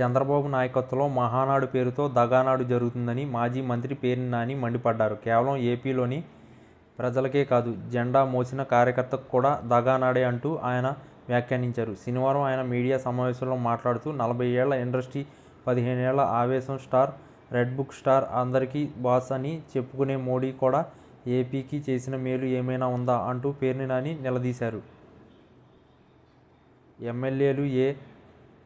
చంద్రబాబు నాయకత్వంలో మహానాడు పేరుతో దగానాడు జరుగుతుందని మాజీ మంత్రి పేర్ని నాని మండిపడ్డారు. కేవలం ఏపీలోని ప్రజలకే కాదు జెండా మోసిన కార్యకర్తకు కూడా దగానాడే అంటూ ఆయన వ్యాఖ్యానించారు. శనివారం ఆయన మీడియా సమావేశంలో మాట్లాడుతూ నలభై ఏళ్ళ ఇండస్ట్రీ పదిహేనేళ్ళ ఆవేశం స్టార్ రెడ్ బుక్ స్టార్ అందరికీ బాస్ అని చెప్పుకునే మోడీ కూడా ఏపీకి చేసిన మేలు ఏమైనా ఉందా అంటూ పేర్ని నాని నిలదీశారు. ఎమ్మెల్యేలు ఏ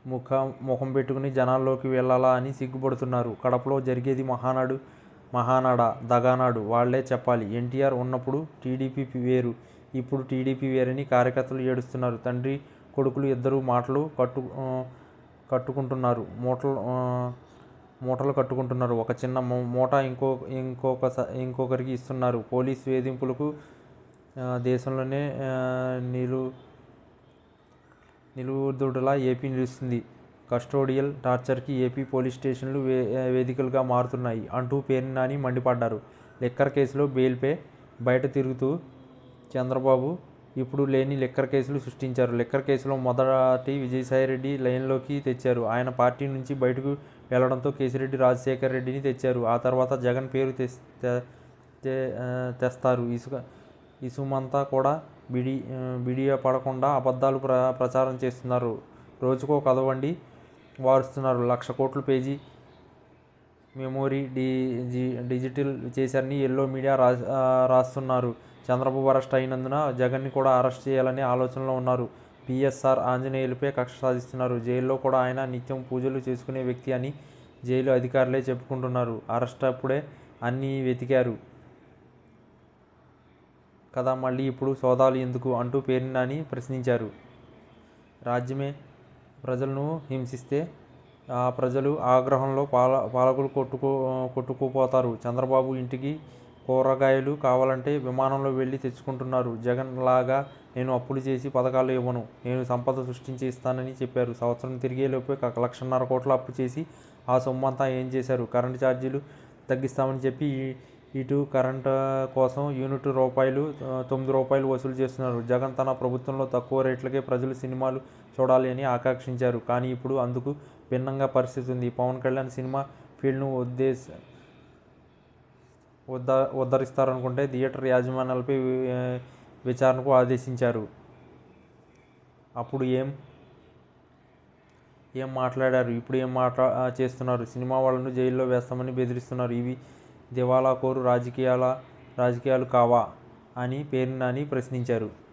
ముఖ ముఖం పెట్టుకుని జనాల్లోకి వెళ్ళాలా అని సిగ్గుపడుతున్నారు. కడపలో జరిగేది మహానాడు మహానాడ దగానాడు వాళ్ళే చెప్పాలి. ఎన్టీఆర్ ఉన్నప్పుడు టీడీపీ వేరు ఇప్పుడు టీడీపీ వేరని కార్యకర్తలు ఏడుస్తున్నారు. తండ్రి కొడుకులు ఇద్దరు మాటలు కట్టు కట్టుకుంటున్నారు. మూటలు మూటలు కట్టుకుంటున్నారు. ఒక చిన్న మూట ఇంకో ఇంకొక ఇంకొకరికి ఇస్తున్నారు. పోలీస్ వేధింపులకు దేశంలోనే నీళ్ళు నిలు నిలువుదుడులా ఏపీ నిలుస్తుంది. కస్టోడియల్ టార్చర్కి ఏపీ పోలీస్ స్టేషన్లు వే వేదికలుగా మారుతున్నాయి అంటూ పేర్ని నాని మండిపడ్డారు. లిక్కర్ కేసులో బెయిల్పై బయట తిరుగుతూ చంద్రబాబు ఇప్పుడు లేని లిక్కర్ కేసులు సృష్టించారు. లిక్కర్ కేసులో మొదటి విజయసాయిరెడ్డి లైన్లోకి తెచ్చారు. ఆయన పార్టీ నుంచి బయటకు వెళ్ళడంతో కేసిరెడ్డి రాజశేఖర్ రెడ్డిని తెచ్చారు. ఆ తర్వాత జగన్ పేరు తె- తె- తెస్తారు. ఇసుక ఇసుమంతా కూడా బిడి ఆ, బిడియ పడకుండా అబద్ధాలు ప్ర ప్రచారం చేస్తున్నారు. రోజుకో కథ వండి వారుస్తున్నారు. లక్ష కోట్ల పేజీ మెమోరీ డి డిజిటల్ చేశారని ఎల్లో మీడియా రా రాస్తున్నారు. చంద్రబాబు అరెస్ట్ అయినందున జగన్ని కూడా అరెస్ట్ చేయాలనే ఆలోచనలో ఉన్నారు. పిఎస్ఆర్ ఆంజనేయులపై కక్ష సాధిస్తున్నారు. జైల్లో కూడా ఆయన నిత్యం పూజలు చేసుకునే వ్యక్తి అని జైలు అధికారులే చెప్పుకుంటున్నారు. అరెస్ట్ అప్పుడే అన్నీ వెతికారు. కదా మళ్ళీ ఇప్పుడు సోదాలు ఎందుకు అంటూ పేర్ని ప్రశ్నించారు. రాజ్యమే ప్రజలను హింసిస్తే ఆ ప్రజలు ఆగ్రహంలో పాల పాలకులు కొట్టుకో కొట్టుకుపోతారు. చంద్రబాబు ఇంటికి కూరగాయలు కావాలంటే విమానంలో వెళ్ళి తెచ్చుకుంటున్నారు. జగన్ లాగా నేను అప్పులు చేసి పథకాలు ఇవ్వను. నేను సంపద సృష్టించి ఇస్తానని చెప్పారు. సంవత్సరం తిరిగేలోపే లక్షన్నర కోట్ల అప్పు చేసి ఆ సొమ్ము అంతా ఏం చేశారు? కరెంటు ఛార్జీలు తగ్గిస్తామని చెప్పి ఈ- ఇటు కరెంట్ కోసం యూనిట్ రూపాయలు తొమ్మిది రూపాయలు వసూలు చేస్తున్నారు. జగన్ తన ప్రభుత్వంలో తక్కువ రేట్లకే ప్రజలు సినిమాలు చూడాలి అని ఆకాంక్షించారు. కానీ ఇప్పుడు అందుకు భిన్నంగా పరిస్థితి ఉంది. పవన్ కళ్యాణ్ సినిమా ఫీల్డ్ను ఉద్దేశ ఉద్ధ ఉద్ధరిస్తారనుకుంటే థియేటర్ యాజమాన్యాలపై విచారణకు ఆదేశించారు. అప్పుడు ఏం ఏం మాట్లాడారు? ఇప్పుడు ఏం మాట్లా చేస్తున్నారు? సినిమా వాళ్ళను జైల్లో వేస్తామని బెదిరిస్తున్నారు. ఇవి దివాలా కోరు రాజకీయాల రాజకీయాలు కావా అని పేర్ని నాని ప్రశ్నించారు.